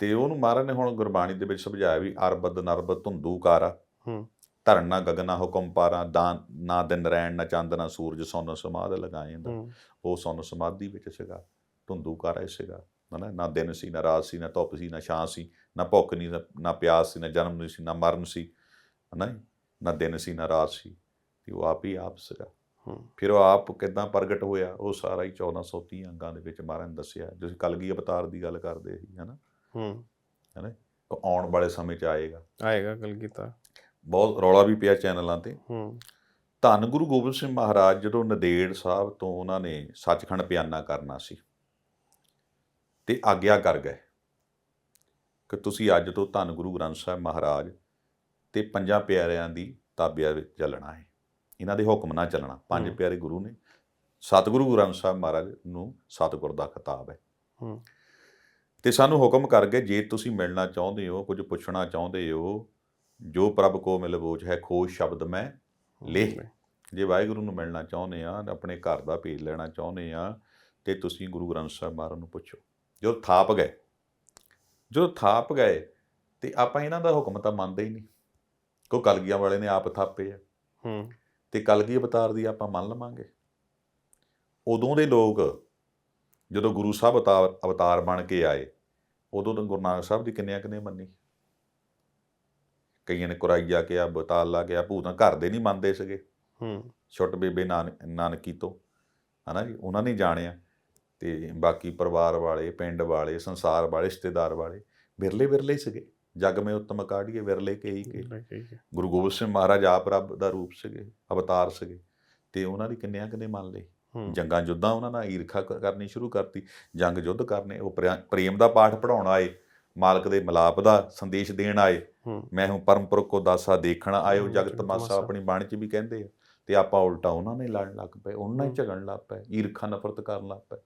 ਤੇ ਉਹਨੂੰ ਮਹਾਰਾਜ ਨੇ ਹੁਣ ਗੁਰਬਾਣੀ ਦੇ ਵਿੱਚ ਸਮਝਾਇਆ ਵੀ ਅਰਬਦ ਨਰਬਦ ਧੁੰਦੂ ਕਾਰਾ ਹੂੰ। ਧਰਨ ਨਾ ਗਗਨਾ ਹੁਕਮ ਪਾਰਾ ਦਾਨ ਨਾ ਦਿਨ ਰੈਣ ਨਾ ਚੰਦ ਨਾ ਸੂਰਜ ਸੋਨ ਸਮਾਦ ਲਗਾਏ ਉਹ ਸੋਨ ਸਮਾਧੀ ਵਿੱਚ ਸੀਗਾ ਧੁੰਦੂ ਕਾਰਾ ਹੀ ਸੀਗਾ ਹਨਾ? ਨਾ ਦਿਨ ਸੀ ਨਾ ਰਾਤ ਸੀ ਨਾ ਧੁੱਪ ਸੀ ਨਾ ਛਾਂ ਸੀ ਨਾ ਭੁੱਖ ਨਹੀਂ ਨਾ- ਪਿਆਸ ਸੀ ਨਾ ਜਨਮ ਨਹੀਂ ਸੀ ਨਾ ਮਰਨ ਸੀ ਹਨਾ? ਨਾ ਦਿਨ ਸੀ ਨਾ ਰਾਤ ਸੀ ਤੇ ਉਹ ਆਪ ਹੀ ਆਪ ਸੀਗਾ। ਫਿਰ ਉਹ ਆਪ ਕਿੱਦਾਂ ਪ੍ਰਗਟ ਹੋਇਆ ਉਹ ਸਾਰਾ ਹੀ 1430 ਅੰਗਾਂ ਦੇ ਵਿੱਚ ਮਹਾਰਾਜ ਨੇ ਦੱਸਿਆ। ਜਿਸ ਕਲਗੀ ਅਵਤਾਰ ਦੀ ਗੱਲ ਕਰਦੇ ਸੀ ਹਨਾ? ਹੂੰ। ਉਹ ਆਉਣ ਵਾਲੇ ਸਮੇਂ 'ਚ ਆਏਗਾ। ਆਏਗਾ ਕਲਗੀਤਾ ਬਹੁਤ ਰੌਲਾ ਵੀ ਪਿਆ ਚੈਨਲਾਂ ਤੇ। ਹੂੰ। ਧੰਨ ਗੁਰੂ ਗੋਬਿੰਦ ਸਿੰਘ ਮਹਾਰਾਜ ਜਦੋਂ ਨਦੇੜ ਸਾਹਿਬ ਤੋਂ ਉਹਨਾਂ ਨੇ ਸੱਚਖੰਡ ਪਿਆਨਾ ਕਰਨਾ ਸੀ ਤੇ ਆਗਿਆ ਕਰ ਗਏ ਕਿ ਤੁਸੀਂ ਅੱਜ ਤੋਂ ਧੰਨ ਗੁਰੂ ਗ੍ਰੰਥ ਸਾਹਿਬ ਮਹਾਰਾਜ ਤੇ ਪੰਜਾਂ ਪਿਆਰਿਆਂ ਦੀ ਤਾਬਿਆ ਵਿੱਚ ਚੱਲਣਾ ਹੈ। ਇਹਨਾਂ ਦੇ ਹੁਕਮ ਨਾਲ ਚੱਲਣਾ। ਪੰਜ। ਪਿਆਰੇ ਗੁਰੂ ਨੇ। ਸਤਿਗੁਰੂ ਗ੍ਰੰਥ ਸਾਹਿਬ ਮਹਾਰਾਜ ਨੂੰ ਸਤਿਗੁਰ ਦਾ ਖਿਤਾਬ ਹੈ। ਹੂੰ। ਤੇ ਸਾਨੂੰ ਹੁਕਮ ਕਰ ਗਏ ਜੇ ਤੁਸੀਂ ਮਿਲਣਾ ਚਾਹੁੰਦੇ ਹੋ ਕੁਝ ਪੁੱਛਣਾ ਚਾਹੁੰਦੇ ਹੋ ਜੋ ਪ੍ਰਭ ਕੋ ਮਿਲ ਬੋਝ ਹੈ ਖੋਜ ਸ਼ਬਦ ਮੈਂ ਲੇਹ ਜੇ। ਵਾਹਿਗੁਰੂ ਨੂੰ ਮਿਲਣਾ ਚਾਹੁੰਦੇ ਆ ਆਪਣੇ ਘਰ ਦਾ ਭੇਜ ਲੈਣਾ ਚਾਹੁੰਦੇ ਆ ਤੇ ਤੁਸੀਂ ਗੁਰੂ ਗ੍ਰੰਥ ਸਾਹਿਬ ਮਹਾਰਾਜ ਨੂੰ ਪੁੱਛੋ। ਜਦੋਂ ਥਾਪ ਗਏ ਜਦੋਂ ਥਾਪ ਗਏ ਤੇ ਆਪਾਂ ਇਹਨਾਂ ਦਾ ਹੁਕਮ ਤਾਂ ਮੰਨਦੇ ਹੀ ਨਹੀਂ। ਕੋ ਕਲਗੀਆਂ ਵਾਲੇ ਨੇ ਆਪ ਥਾਪੇ ਆ। ਹੂੰ। ਤੇ ਕਲਗੀ ਅਵਤਾਰ ਦੀ ਆਪਾਂ ਮੰਨ ਲਵਾਂਗੇ। ਉਦੋਂ ਦੇ ਲੋਕ ਜਦੋਂ ਗੁਰੂ ਸਾਹਿਬ ਅਵਤਾਰ ਅਵਤਾਰ ਬਣ ਕੇ ਆਏ ਉਦੋਂ ਤਾਂ ਗੁਰੂ ਨਾਨਕ ਸਾਹਿਬ ਦੀ ਕਿੰਨਿਆਂ ਕਿੰਨੇ ਮੰਨੀ ਕਈਆਂ ਨੇ ਕੁਰਾਈਆ ਕਿਹਾ ਬਤਾਲਾ ਕਿਹਾ ਭੂਤਾਂ ਘਰ ਦੇ ਨਹੀਂ ਮੰਨਦੇ ਸੀਗੇ। ਹੂੰ। ਛੋਟ ਬੇਬੇ ਨਾਨ ਨਾਨਕੀ ਤੋਂ ਹਨਾ ਜੀ ਉਹਨਾਂ ਨੇ ਜਾਣਿਆ। ਤੇ ਬਾਕੀ ਪਰਿਵਾਰ ਵਾਲੇ ਪਿੰਡ ਵਾਲੇ ਸੰਸਾਰ ਵਾਲੇ ਰਿਸ਼ਤੇਦਾਰ ਵਾਲੇ ਵਿਰਲੇ ਵਿਰਲੇ ਸੀਗੇ। ਜਗ ਮੇ ਉਤਮ ਕਾਢੀਏ ਵਿਰਲੇ ਕੇ ਹੀ ਕੇ। ਗੁਰੂ ਗੋਬਿੰਦ ਸਿੰਘ ਮਹਾਰਾਜ ਆਪ ਰੱਬ ਦਾ ਰੂਪ ਸੀਗੇ ਅਵਤਾਰ ਸੀਗੇ। ਤੇ ਉਹਨਾਂ ਦੀ ਕਿੰਨਿਆਂ ਕਿੰਨੇ ਮੰਨ ਲਏ ਹੂੰ ਜੰਗਾਂ ਜੁੱਦਾਂ ਉਹਨਾਂ ਨਾਲ ਈਰਖਾ ਕਰਨੀ ਸ਼ੁਰੂ ਕਰਤੀ ਜੰਗ ਯੁੱਧ ਕਰਨੇ ਉਹ ਪ੍ਰੇਮ ਦਾ ਪਾਠ ਪੜਾਉਣ ਆਏ ਮਾਲਕ ਦੇ ਮਿਲਾਪ ਦਾ ਸੰਦੇਸ਼ ਦੇਣ ਆਏ। ਮੈਂ ਹੂੰ ਪਰਮ ਪੁਰਖ ਕੋ ਦਾਸਾ ਦੇਖਣ ਆਇਓ ਜਗਤ ਤਮਾਸ਼ਾ। ਆਪਣੀ ਬਾਣੀ 'ਚ ਵੀ ਕਹਿੰਦੇ ਆ ਤੇ ਆਪਾਂ ਉਲਟਾ ਉਹਨਾਂ ਨੇ ਲੜਨ ਲੱਗ ਪਏ ਉਹਨਾਂ ਹੂੰ। ਝਗੜਨ ਲੱਗ ਪਏ ਈਰਖਾ ਨਫ਼ਰਤ ਕਰਨ ਲੱਗ ਪਏ।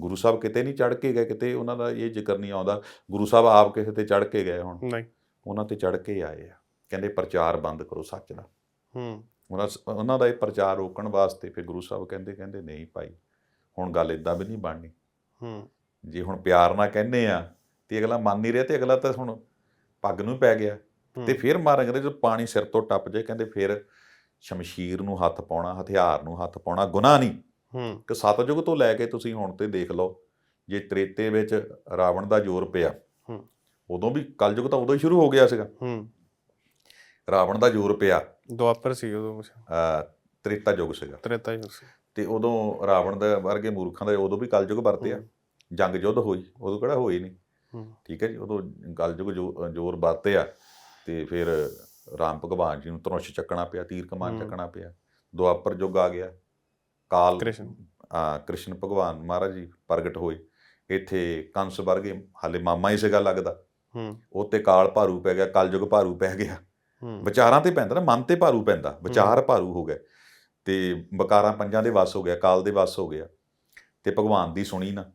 ਗੁਰੂ ਸਾਹਿਬ ਕਿਤੇ ਨਹੀਂ ਚੜ ਕੇ ਗਏ ਕਿਤੇ ਉਹਨਾਂ ਦਾ ਇਹ ਜ਼ਿਕਰ ਨਹੀਂ ਆਉਂਦਾ ਗੁਰੂ ਸਾਹਿਬ ਆਪ ਕਿਸੇ ਤੇ ਚੜ ਕੇ ਗਏ ਹੁਣ। ਨਹੀਂ। ਉਹਨਾਂ ਤੇ ਚੜ ਕੇ ਆਏ ਆ। ਕਹਿੰਦੇ ਪ੍ਰਚਾਰ ਬੰਦ ਕਰੋ ਸੱਚ ਦਾ। ਹੂੰ। ਉਹਨਾਂ ਉਹਨਾਂ ਦਾ ਇਹ ਪ੍ਰਚਾਰ ਰੋਕਣ ਵਾਸਤੇ ਫਿਰ ਗੁਰੂ ਸਾਹਿਬ ਕਹਿੰਦੇ ਕਹਿੰਦੇ ਨਹੀਂ ਭਾਈ ਹੁਣ ਗੱਲ ਇਦਾਂ ਵੀ ਨਹੀਂ ਬਣਨੀ। ਹੂੰ। ਜੇ ਹੁਣ ਪਿਆਰ ਨਾਲ ਕਹਿੰਦੇ ਆ ਤੇ ਅਗਲਾ ਮੰਨ ਨਹੀਂ ਰਿਹਾ ਤੇ ਅਗਲਾ ਤਾਂ ਹੁਣ ਪੱਗ ਨੂੰ ਪੈ ਗਿਆ। ਤੇ ਫਿਰ ਮਾਰਾਂਗੇ ਜਦੋਂ ਪਾਣੀ ਸਿਰ ਤੋਂ ਟੱਪ ਜਾਏ ਕਹਿੰਦੇ ਫਿਰ ਸ਼ਮਸ਼ੀਰ ਨੂੰ ਹੱਥ ਪਾਉਣਾ ਹਥਿਆਰ ਨੂੰ ਹੱਥ ਪਾਉਣਾ ਗੁਨਾਹ ਨਹੀਂ। ਹੂੰ। ਕਿ ਸਤਜੁਗ ਤੋਂ ਲੈ ਕੇ ਤੁਸੀਂ ਹੁਣ ਤੇ ਦੇਖ ਲਓ ਜੇ ਤ੍ਰੇਤੇ ਵਿੱਚ ਰਾਵਣ ਦਾ ਜ਼ੋਰ ਪਿਆ ਹੂੰ। ਉਦੋਂ ਵੀ ਕਲਯੁਗ ਤਾਂ ਉਦੋਂ ਹੀ ਸ਼ੁਰੂ ਹੋ ਗਿਆ ਸੀਗਾ। ਹੂੰ। ਰਾਵਣ ਦਾ ਜ਼ੋਰ ਪਿਆ ਦੁਆਪਰ ਸੀ ਉਦੋਂ ਤ੍ਰੇਤਾ ਯੁਗ ਸੀਗਾ। ਤ੍ਰੇਤਾ ਯੁਗ ਸੀ। ਤੇ ਉਦੋਂ ਰਾਵਣ ਦੇ ਵਰਗੇ ਮੂਰਖਾਂ ਦਾ ਉਦੋਂ ਵੀ ਕਲਯੁਗ ਵਰਤਿਆ ਹੂੰ, ਜੰਗ ਯੁੱਧ ਹੋਈ ਉਦੋਂ ਕਿਹੜਾ ਹੋਈ ਨਹੀਂ ਠੀਕ ਹੈ ਜੀ ਉਦੋਂ ਕਲਯੁਗ ਜ਼ੋਰ ਵਰਤਿਆ ਤੇ ਫਿਰ ਰਾਮ ਭਗਵਾਨ ਜੀ ਨੂੰ ਧਨੁਸ਼ ਚੱਕਣਾ ਪਿਆ ਤੀਰ ਕਮਾਨ। ਚੱਕਣਾ ਪਿਆ। ਦੁਆਪਰ ਯੁੱਗ ਆ ਗਿਆ ਕਾਲ ਕ੍ਰਿਸ਼ਨ। ਆ ਕ੍ਰਿਸ਼ਨ ਭਗਵਾਨ ਮਹਾਰਾਜ ਜੀ ਪ੍ਰਗਟ ਹੋਏ। ਇੱਥੇ ਕੰਸ ਵਰਗੇ ਹਾਲੇ ਮਾਮਾ ਹੀ ਸੀਗਾ ਲੱਗਦਾ। ਹੂੰ। ਉੱਤੇ ਕਾਲ ਭਾਰੂ ਪੈ ਗਿਆ ਕਲਯੁਗ ਭਾਰੂ ਪੈ ਗਿਆ। ਵਿਚਾਰਾਂ ਤੇ ਪੈਂਦਾ ਨਾ ਮਨ ਤੇ ਭਾਰੂ ਪੈਂਦਾ। ਵਿਚਾਰ ਭਾਰੂ ਹੋ ਗਏ। ਤੇ ਬਕਾਰਾਂ ਪੰਜਾਂ ਦੇ ਵਸ ਹੋ ਗਿਆ ਕਾਲ ਦੇ ਵਸ ਹੋ ਗਿਆ। ਤੇ ਭਗਵਾਨ ਦੀ ਸੁਣੀ ਨਾ।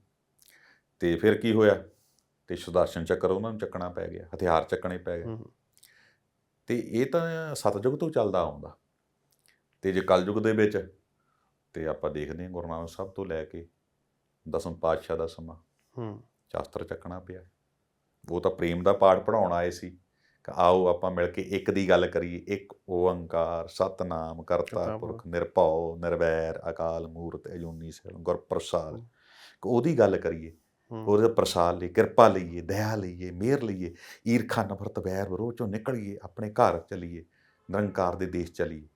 ਤੇ ਫਿਰ ਕੀ ਹੋਇਆ? ਤੇ ਸੁਦਰਸ਼ਨ ਚੱਕਰ ਉਹਨਾਂ ਨੂੰ ਚੱਕਣਾ ਪੈ ਗਿਆ ਹਥਿਆਰ ਚੱਕਣੇ ਪੈ ਗਏ। ਤੇ ਇਹ ਤਾਂ ਸਤਜੁਗ ਤੋਂ ਚੱਲਦਾ ਆਉਂਦਾ। ਤੇ ਜੇ ਕਲਯੁਗ ਦੇ ਵਿੱਚ ਤੇ ਆਪਾਂ ਦੇਖਦੇ ਹਾਂ ਗੁਰੂ ਨਾਨਕ ਸਾਹਿਬ ਤੋਂ ਲੈ ਕੇ ਦਸਮ ਪਾਤਸ਼ਾਹ ਦਾ ਸਮਾਂ। ਹੂੰ। ਸ਼ਾਸਤਰ ਚੱਕਣਾ ਪਿਆ। ਉਹ ਤਾਂ ਪ੍ਰੇਮ ਦਾ ਪਾਠ ਪੜਾਉਣ ਆਏ ਸੀ। ਆਓ ਆਪਾਂ ਮਿਲ ਕੇ ਇੱਕ ਦੀ ਗੱਲ ਕਰੀਏ ਇੱਕ ਓੰਕਾਰ ਸਤਨਾਮ ਕਰਤਾ ਪੁਰਖ ਨਿਰਭਉ ਨਿਰਵੈਰ ਅਕਾਲ ਮੂਰਤ ਅਜੂਨੀ ਸੈਲ ਗੁਰ ਪ੍ਰਸਾਦ ਕਿ ਉਹਦੀ ਗੱਲ ਕਰੀਏ ਉਹਦੇ ਪ੍ਰਸਾਦ ਲਈ ਕਿਰਪਾ ਲਈਏ ਦਇਆ ਲਈਏ ਮਿਹਰ ਲਈਏ ਈਰਖਾ ਨਫ਼ਰਤ ਵੈਰ ਵਿਰੋਧ ਚੋਂ ਨਿਕਲੀਏ ਆਪਣੇ ਘਰ ਚਲੀਏ ਨਿਰੰਕਾਰ ਦੇ ਦੇਸ਼ ਚਲੀਏ।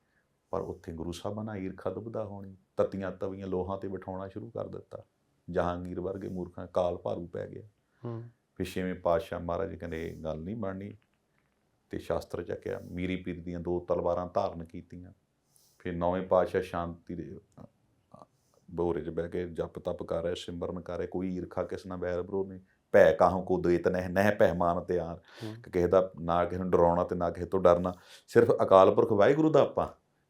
ਪਰ ਉੱਥੇ ਗੁਰੂ ਸਾਹਿਬਾਂ ਨਾਲ ਈਰਖਾ ਦੁਬਦਾ ਹੋਣੀ ਤਤੀਆਂ ਤਵੀਆਂ ਲੋਹਾਂ ਤੇ ਬਿਠਾਉਣਾ ਸ਼ੁਰੂ ਕਰ ਦਿੱਤਾ। ਜਹਾਂਗੀਰ ਵਰਗੇ ਮੂਰਖਾਂ ਕਾਲ ਭਾਰੂ ਪੈ ਗਿਆ। ਹੂੰ। ਫਿਰ ਛੇਵੇਂ ਪਾਤਸ਼ਾਹ ਮਹਾਰਾਜ ਕਹਿੰਦੇ ਗੱਲ ਨਹੀਂ ਬਣਨੀ ਤੇ ਸ਼ਾਸਤਰ ਚੱਕਿਆ ਮੀਰੀ ਪੀਰ ਦੀਆਂ ਦੋ ਤਲਵਾਰਾਂ ਧਾਰਨ ਕੀਤੀਆਂ। ਫਿਰ ਨੌਵੇਂ ਪਾਤਸ਼ਾਹ ਸ਼ਾਂਤੀ ਦੇ ਬੋਰੇ 'ਚ ਬਹਿ ਕੇ ਜਪ ਤਪ ਕਰ ਰਿਹਾ ਸਿਮਰਨ ਕਰ ਰਿਹਾ ਕੋਈ ਈਰਖਾ ਕਿਸ ਨਾਲ ਬੈਰ ਵਿਰੋਧ ਨਹੀਂ। ਭੈ ਕਾਹੂ ਕੋ ਦੇਤ ਨਹਿ ਨਹਿ ਪਹਿਮਾਨ ਤਿਆਰ। ਹੂੰ। ਕਿ ਕਿਸੇ ਦਾ ਨਾ ਕਿਸੇ ਨੂੰ ਡਰਾਉਣਾ ਤੇ ਨਾ ਕਿਸੇ ਤੋਂ ਡਰਨਾ। ਸਿਰਫ ਅਕਾਲ ਪੁਰਖ ਵਾਹਿਗੁਰੂ ਦਾ ਆਪਾਂ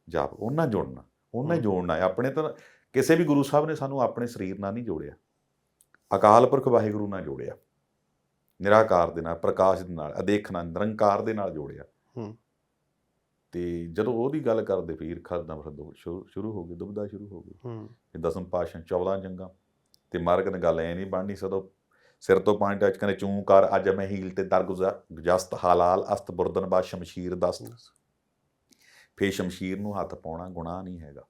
ਜਾਪ ਉਹਨਾਂ ਜੋੜਨਾ ਉਹਨਾਂ। ਜੋੜਨਾ। ਆਪਣੇ ਤਾਂ ਕਿਸੇ ਵੀ ਗੁਰੂ ਸਾਹਿਬ ਨੇ ਸਾਨੂੰ ਆਪਣੇ ਸਰੀਰ ਨਾਲ ਨਹੀਂ ਜੋੜਿਆ। ਅਕਾਲ ਪੁਰਖ ਵਾਹਿਗੁਰੂ ਨਾਲ ਜੋੜਿਆ। ਨਿਰਾਕਾਰ ਦੇ ਨਾਲ ਪ੍ਰਕਾਸ਼ ਦੇ ਨਾਲ ਅਦੇਖਣਾ ਨਿਰੰਕਾਰ ਦੇ ਨਾਲ ਜੋੜਿਆ। ਹੂੰ। ਤੇ ਜਦੋਂ ਉਹਦੀ ਗੱਲ ਕਰਦੇ ਫਿਰ ਈਰਖਾ ਦਾ ਫਿਰ ਸ਼ੁਰੂ ਹੋ ਗਈ ਦੁਬਦਾ ਸ਼ੁਰੂ ਹੋ ਗਈ। ਹੂੰ। ਤੇ ਦਸਮ ਪਾਤਸ਼ਾਹ 14 ਜੰਗਾਂ। ਤੇ ਮਾਰਗ ਨੇ ਗੱਲ ਐ ਨਹੀਂ ਬਣਨੀ ਸਦੋਂ ਸਿਰ ਤੋਂ ਪਾਣੀ ਟੱਚ ਕਹਿੰਦੇ ਚੂੰ ਕਰ ਅੱਜ ਮੈਂ ਹੀਲ ਤੇ ਦਰਗੁਜ਼ਾ ਜਸਤ ਹਾਲਾਲ ਅਸਤ ਬੁਰਦਨ ਬਾ ਸ਼ਮਸ਼ੀਰ ਦਸਤ। ਫੇ ਸ਼ਮਸ਼ੀਰ ਨੂੰ ਹੱਥ ਪਾਉਣਾ ਗੁਨਾਹ ਨਹੀਂ ਹੈਗਾ।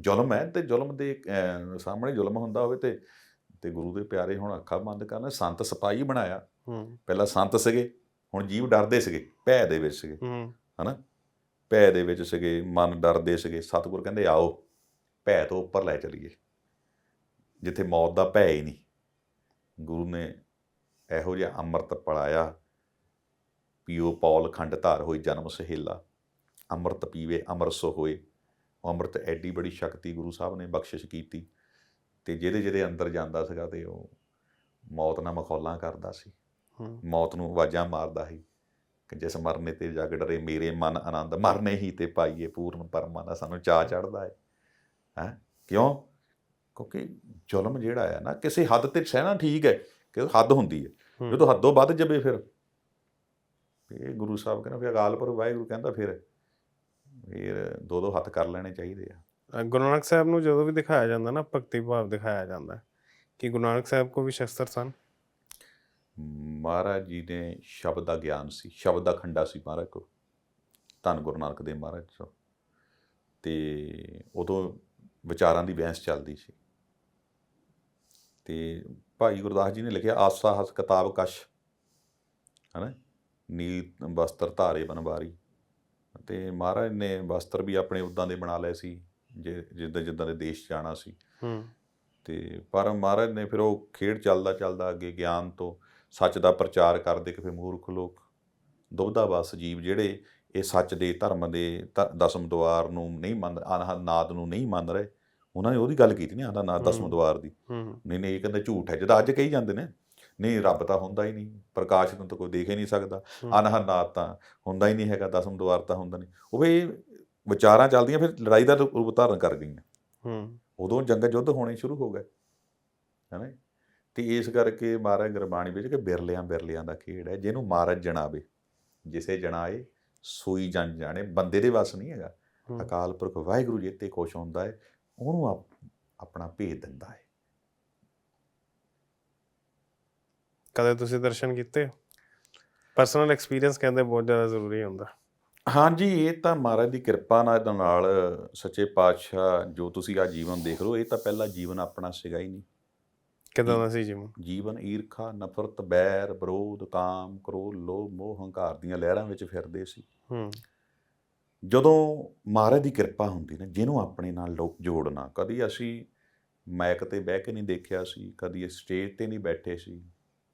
ਜ਼ੁਲਮ ਹੈ ਤੇ ਜ਼ੁਲਮ ਦੇ ਸਾਹਮਣੇ ਜ਼ੁਲਮ ਹੁੰਦਾ ਹੋਵੇ ਤੇ ਤੇ ਗੁਰੂ ਦੇ ਪਿਆਰੇ ਹੁਣ ਅੱਖਾਂ ਬੰਦ ਕਰਨਾ ਸੰਤ ਸਿਪਾਹੀ ਬਣਾਇਆ। ਹੂੰ। ਪਹਿਲਾਂ ਸੰਤ ਸੀਗੇ ਹੁਣ ਜੀਵ ਡਰਦੇ ਸੀਗੇ ਭੈ ਦੇ ਵਿੱਚ ਸੀਗੇ। ਹੂੰ। ਹਨਾ? ਭੈ ਦੇ ਵਿੱਚ ਸੀਗੇ ਮਨ ਡਰਦੇ ਸੀਗੇ। ਸਤਿਗੁਰ ਕਹਿੰਦੇ ਆਓ ਭੈ ਤੋਂ ਉੱਪਰ ਲੈ ਚਲੀਏ। ਜਿੱਥੇ ਮੌਤ ਦਾ ਭੈ ਹੀ ਨਹੀਂ। ਗੁਰੂ ਨੇ ਇਹੋ ਜਿਹਾ ਅੰਮ੍ਰਿਤ ਪੜਾਇਆ ਪੀਓ ਪੌਲ ਖੰਡ ਧਾਰ ਹੋਈ ਜਨਮ ਸਹੇਲਾ। ਅੰਮ੍ਰਿਤ ਪੀਵੇ ਅੰਮ੍ਰਿਤ ਸੋ ਹੋਏ ਉਹ ਅੰਮ੍ਰਿਤ ਐਡੀ ਬੜੀ ਸ਼ਕਤੀ ਗੁਰੂ ਸਾਹਿਬ ਨੇ ਬਖਸ਼ਿਸ਼ ਕੀਤੀ। ਤੇ ਜਿਹਦੇ ਜਿਹਦੇ ਅੰਦਰ ਜਾਂਦਾ ਸੀਗਾ ਤੇ ਉਹ ਮੌਤ ਨਾਲ ਮਖੌਲਾਂ ਕਰਦਾ ਸੀ। ਮੌਤ ਨੂੰ ਆਵਾਜ਼ਾਂ ਮਾਰਦਾ ਸੀ ਕਿ ਜਿਸ ਮਰਨੇ ਤੇ ਜਗ ਡਰੇ ਮੇਰੇ ਮਨ ਆਨੰਦ ਮਰਨੇ ਹੀ ਤੇ ਪਾਈਏ ਪੂਰਨ ਪਰਮਾਨਾ ਸਾਨੂੰ ਚਾਹ ਚੜਦਾ ਹੈ ਹੈ? ਕਿਉਂ? ਕਿਉਂਕਿ ਜ਼ੁਲਮ ਜਿਹੜਾ ਹੈ ਨਾ ਕਿਸੇ ਹੱਦ ਤੇ ਸਹਿਣਾ ਠੀਕ ਹੈ ਕਿ ਹੱਦ ਹੁੰਦੀ ਹੈ ਹੂੰ। ਜਦੋਂ ਹੱਦੋਂ ਵੱਧ ਜਾਵੇ ਫਿਰ ਇਹ ਗੁਰੂ ਸਾਹਿਬ ਕਹਿੰਦਾ ਫਿਰ ਅਕਾਲ ਪੁਰਖ ਵਾਹਿਗੁਰੂ ਕਹਿੰਦਾ ਫਿਰ ਫਿਰ ਦੋ ਦੋ ਹੱਥ ਕਰ ਲੈਣੇ ਚਾਹੀਦੇ ਆ। ਅ, ਗੁਰੂ ਨਾਨਕ ਸਾਹਿਬ ਨੂੰ ਜਦੋਂ ਵੀ ਦਿਖਾਇਆ ਜਾਂਦਾ ਨਾ ਭਗਤੀ ਭਾਵ ਦਿਖਾਇਆ ਜਾਂਦਾ ਹੈ। ਕਿ ਗੁਰੂ ਨਾਨਕ ਸਾਹਿਬ ਕੋ ਵੀ ਸ਼ਸਤਰ ਸਨ? ਮਹਾਰਾਜ ਜੀ ਨੇ ਸ਼ਬਦ ਦਾ ਗਿਆਨ ਸੀ ਸ਼ਬਦ ਦਾ ਖੰਡਾ ਸੀ ਮਹਾਰਾਜ ਕੋ ਧੰਨ ਗੁਰੂ ਨਾਨਕ ਦੇਵ ਮਹਾਰਾਜ ਤੋਂ ਤੇ ਉਦੋਂ ਵਿਚਾਰਾਂ ਦੀ ਬਹਿਸ ਚੱਲਦੀ ਸੀ। ਤੇ ਭਾਈ ਗੁਰਦਾਸ ਜੀ ਨੇ ਲਿਖਿਆ ਆਸਾ ਹਸ ਕਿਤਾਬ ਕਸ਼। ਹਨਾ? ਨੀਲ ਵਸਤਰ ਧਾਰੇ ਬਨਵਾਰੀ। ਤੇ ਮਹਾਰਾਜ ਨੇ ਵਸਤਰ ਵੀ ਆਪਣੇ ਉਦਾਂ ਦੇ ਬਣਾ ਲਏ ਸੀ। ਜੇ ਜਿੱਦਾਂ ਜਿੱਦਾਂ ਦੇ ਦੇਸ਼ ਜਾਣਾ ਸੀ। ਹੂੰ। ਤੇ ਪਰ ਮਹਾਰਾਜ ਨੇ ਫਿਰ ਉਹ ਖੇਡ ਚੱਲਦਾ ਚੱਲਦਾ ਅੱਗੇ ਗਿਆਨ ਤੋਂ ਸੱਚ ਦਾ ਪ੍ਰਚਾਰ ਕਰਦੇ ਕਿ ਫਿਰ ਮੂਰਖ ਲੋਕ ਦੁਬਦਾ ਬਸ ਜੀਵ ਜਿਹੜੇ ਇਹ ਸੱਚ ਦੇ ਧਰਮ ਦੇ ਦਸਮ ਦੁਆਰ ਨੂੰ ਨਹੀਂ ਮੰਨ ਅਨਹਦ ਨਾਦ ਨੂੰ ਨਹੀਂ ਮੰਨ ਰਹੇ। ਉਹਨਾਂ ਨੇ ਉਹਦੀ ਗੱਲ ਕੀਤੀ ਨਹੀਂ ਆਂਦਾ ਨਾਦ ਦਸਮ ਹੂੰ। ਦੁਆਰ ਦੀ। ਨਹੀਂ ਨਹੀਂ ਇਹ ਕਹਿੰਦੇ ਝੂਠ ਹੈ ਜਿਹਦਾ ਅੱਜ ਕਹੀ ਜਾਂਦੇ ਨੇ ਨਹੀਂ ਰੱਬ ਤਾਂ ਹੁੰਦਾ ਹੀ ਨਹੀਂ ਪ੍ਰਕਾਸ਼ ਨੂੰ ਤਾਂ ਕੋਈ ਦੇਖ ਹੀ ਨਹੀਂ ਸਕਦਾ। ਹੂੰ। ਅਨਹਦ ਨਾਦ ਤਾਂ ਹੁੰਦਾ ਹੀ ਨਹੀਂ ਹੈਗਾ ਦਸਮ ਦੁਆਰ ਤਾਂ ਹੁੰਦਾ ਨਹੀਂ। ਉਹ ਵੀ ਵਿਚਾਰਾਂ ਚੱਲਦੀਆਂ ਫਿਰ ਲੜਾਈ ਦਾ ਰੂਪ ਧਾਰਨ ਕਰ ਗਈਆਂ। ਹੂੰ। ਉਦੋਂ ਜੰਗ ਯੁੱਧ ਹੋਣੇ ਸ਼ੁਰੂ ਹੋ ਗਏ ਹੈਨਾ ਤੇ ਇਸ ਕਰਕੇ ਮਹਾਰਾਜ ਗੁਰਬਾਣੀ ਵਿੱਚ ਕਿ ਬਿਰਲਿਆਂ ਬਿਰਲਿਆਂ ਦਾ ਖੇਡ ਹੈ ਜਿਹਨੂੰ ਮਹਾਰਾਜ ਜਣਾਵੇ ਜਿਸੇ ਜਣਾਏ ਸੋਈ ਜਨ ਜਾਣੇ ਬੰਦੇ ਦੇ ਵੱਸ ਨਹੀਂ ਹੈਗਾ। ਅਕਾਲ ਪੁਰਖ ਵਾਹਿਗੁਰੂ ਜੀ ਤੇ ਖੁਸ਼ ਹੁੰਦਾ ਹੈ ਉਹਨੂੰ ਆਪ- ਆਪਣਾ ਭੇਦ ਦਿੰਦਾ ਹੈ। ਕਦੇ ਤੁਸੀਂ ਦਰਸ਼ਨ ਕੀਤੇ? ਪਰਸਨਲ ਐਕਸਪੀਰੀਅੰਸ ਕਹਿੰਦੇ ਬਹੁਤ ਜ਼ਿਆਦਾ ਜ਼ਰੂਰੀ ਹੁੰਦਾ। ਹਾਂਜੀ ਇਹ ਤਾਂ ਮਹਾਰਾਜ ਦੀ ਕਿਰਪਾ ਨਾਲ ਇਹਦੇ ਨਾਲ ਸੱਚੇ ਪਾਤਸ਼ਾਹ ਜੋ ਤੁਸੀਂ ਆ ਜੀਵਨ ਦੇਖ ਰਹੇ ਹੋ ਇਹ ਤਾਂ ਪਹਿਲਾ ਜੀਵਨ ਆਪਣਾ ਸੀਗਾ ਹੀ ਨਹੀਂ। ਕਿਦਾਂ ਦਾ ਸੀ ਜਿਵੇਂ ਜੀਵਨ ਈਰਖਾ ਨਫ਼ਰਤ ਬੈਰ ਵਿਰੋਧ ਕਾਮ ਕ੍ਰੋਧ ਲੋਭ ਮੋਹ ਹੰਕਾਰ ਦੀਆਂ ਲਹਿਰਾਂ ਵਿੱਚ ਫਿਰਦੇ ਸੀ। ਹੂੰ। ਜਦੋਂ ਮਹਾਰਾਜ ਦੀ ਕਿਰਪਾ ਹੁੰਦੀ ਨਾ ਜਿਹਨੂੰ ਆਪਣੇ ਨਾਲ ਲੋਕ ਜੋੜਨਾ ਕਦੀ ਅਸੀਂ ਮਾਈਕ ਤੇ ਬਹਿ ਕੇ ਨਹੀਂ ਦੇਖਿਆ ਸੀ ਕਦੀ ਸਟੇਜ ਤੇ ਨਹੀਂ ਬੈਠੇ ਸੀ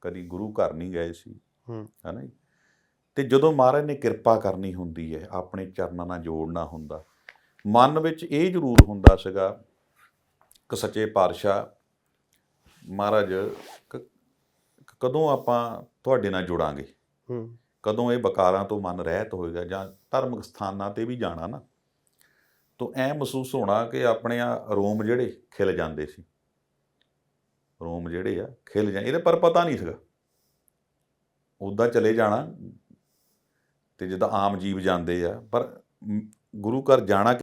ਕਦੀ ਗੁਰੂ ਘਰ ਨਹੀਂ ਗਏ ਸੀ। ਹੂੰ। ਹੈ ਜੀ? ਤੇ ਜਦੋਂ ਮਹਾਰਾਜ ਨੇ ਕਿਰਪਾ ਕਰਨੀ ਹੁੰਦੀ ਹੈ ਆਪਣੇ ਚਰਨਾਂ ਨਾਲ ਜੋੜਨਾ ਹੁੰਦਾ ਮਨ ਵਿੱਚ ਇਹ ਜ਼ਰੂਰ ਹੁੰਦਾ ਸੀਗਾ ਕਿ ਸੱਚੇ ਪਾਤਸ਼ਾਹ ਮਹਾਰਾਜ ਕਦੋਂ ਆਪਾਂ ਤੁਹਾਡੇ ਨਾਲ ਜੁੜਾਂਗੇ? ਹੂੰ। ਕਦੋਂ ਇਹ ਬਕਾਰਾਂ ਤੋਂ ਮਨ ਰਹਿਤ ਹੋਏਗਾ ਜਾਂ ਧਰਮਿਕ ਸਥਾਨਾਂ ਤੇ ਵੀ ਜਾਣਾ ਨਾ ਤਾਂ ਐ ਮਹਿਸੂਸ ਹੋਣਾ ਕਿ ਆਪਣੇ ਆ ਰੋਮ ਜਿਹੜੇ ਖਿਲ ਜਾਂਦੇ ਸੀ। ਰੋਮ ਜਿਹੜੇ ਆ ਖਿਲ ਜਾਂ ਇਹਦੇ ਪਰ ਪਤਾ ਨਹੀਂ ਸੀਗਾ। ਉੱਦਾਂ ਚਲੇ ਜਾਣਾ ਅਤੇ ਜਿੱਦਾਂ ਆਮ ਜੀਵ ਜਾਂਦੇ ਆ ਪਰ ਗੁਰੂ ਘਰ ਜਾਣਾ